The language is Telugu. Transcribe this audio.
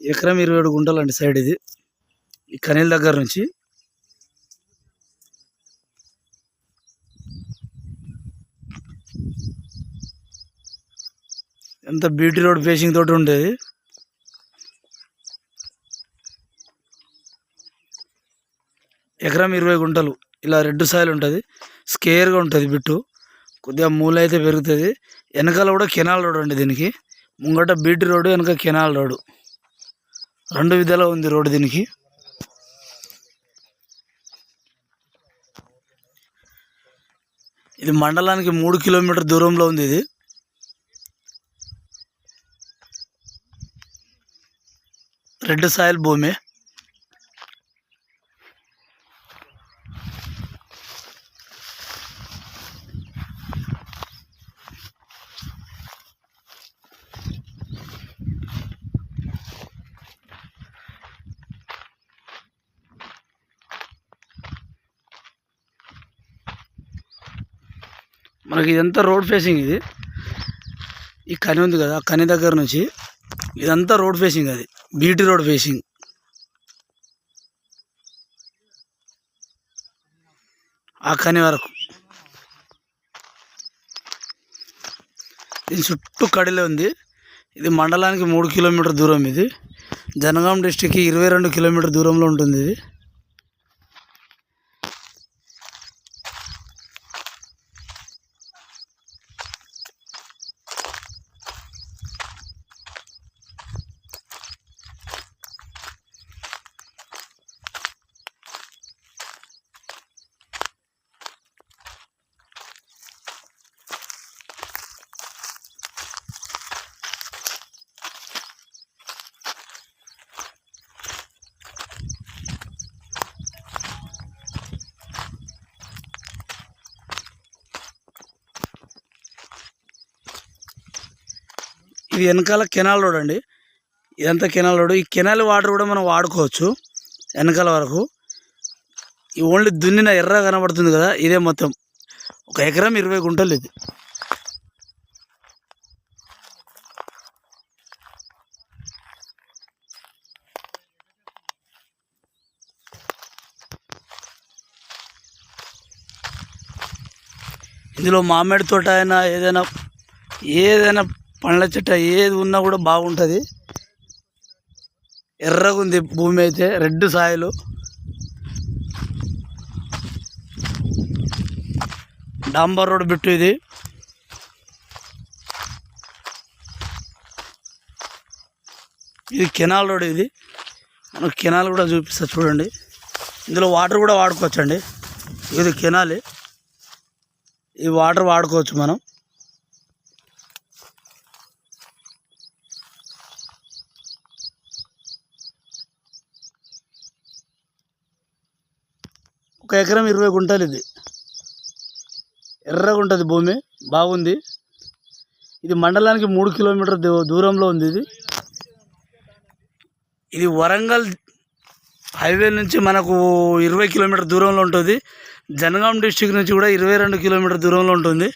ఎకరం ఇరవై ఏడు గుంటలు అండి సైడ్ ఇది. ఈ కనీల దగ్గర నుంచి. ఎంత బీటీ రోడ్ ఫేసింగ్ తోటి ఉండేది. ఎకరం ఇరవై గుంటలు. ఇలా రెడ్ సాయిల్ ఉంటుంది. స్కేర్గా ఉంటుంది బిట్టు. కొద్దిగా మూల అయితే పెరుగుతుంది. వెనకాల కూడా కెనాల్ రోడ్ అండి దీనికి. ముంగట బీటీ రోడ్డు వెనక కెనాల్ రోడ్డు రెండు విధాలా ఉంది రోడ్డు దీనికి. ఇది మండలానికి మూడు కిలోమీటర్ దూరంలో ఉంది ఇది. రెడ్ సాయిల్ భూమి. మనకి ఇదంతా రోడ్ ఫేసింగ్ ఇది. ఈ కని ఉంది కదా ఆ కని దగ్గర నుంచి ఇదంతా రోడ్ ఫేసింగ్ అది. బీటీ రోడ్ ఫేసింగ్ ఆ కని వరకు. దీని చుట్టూ కడిలే ఉంది. ఇది మండలానికి మూడు కిలోమీటర్ దూరం ఇది. జనగాం డిస్టిక్కి ఇరవై రెండు కిలోమీటర్ దూరంలో ఉంటుంది ఇది. ఇది వెనకాల కెనాల్ రోడ్ అండి. ఇదంతా కెనాల్ రోడ్. ఈ కెనాల్ వాటర్ కూడా మనం వాడుకోవచ్చు వెనకాల వరకు. ఈ ఓన్లీ దున్నిన ఎర్ర కనబడుతుంది కదా ఇదే మొత్తం. ఒక ఎకరం ఇరవై గుంటలు ఇది. ఇందులో మామిడి తోట అయినా ఏదైనా ఏదైనా పండ్ల చెట్టు ఏది ఉన్నా కూడా బాగుంటుంది. ఎర్రగా ఉంది భూమి అయితే రెడ్ సాయిలు. డాంబర్ రోడ్ బిట్టు ఇది. ఇది కెనాల్ రోడ్ ఇది. మనకు కెనాల్ కూడా చూపిస్తా చూడండి. ఇందులో వాటర్ కూడా వాడుకోవచ్చండి. ఇది కెనాల్. ఈ వాటర్ వాడుకోవచ్చు మనం. ఒక ఎకరం ఇరవై గుంటలు ఇది. ఎర్రగా ఉంటుంది భూమి బాగుంది. ఇది మండలానికి మూడు కిలోమీటర్ దూ- దూరంలో ఉంది ఇది. ఇది వరంగల్ హైవే నుంచి మనకు ఇరవై కిలోమీటర్ దూరంలో ఉంటుంది. జనగాం డిస్టిక్ నుంచి కూడా ఇరవై రెండు కిలోమీటర్ దూరంలో ఉంటుంది.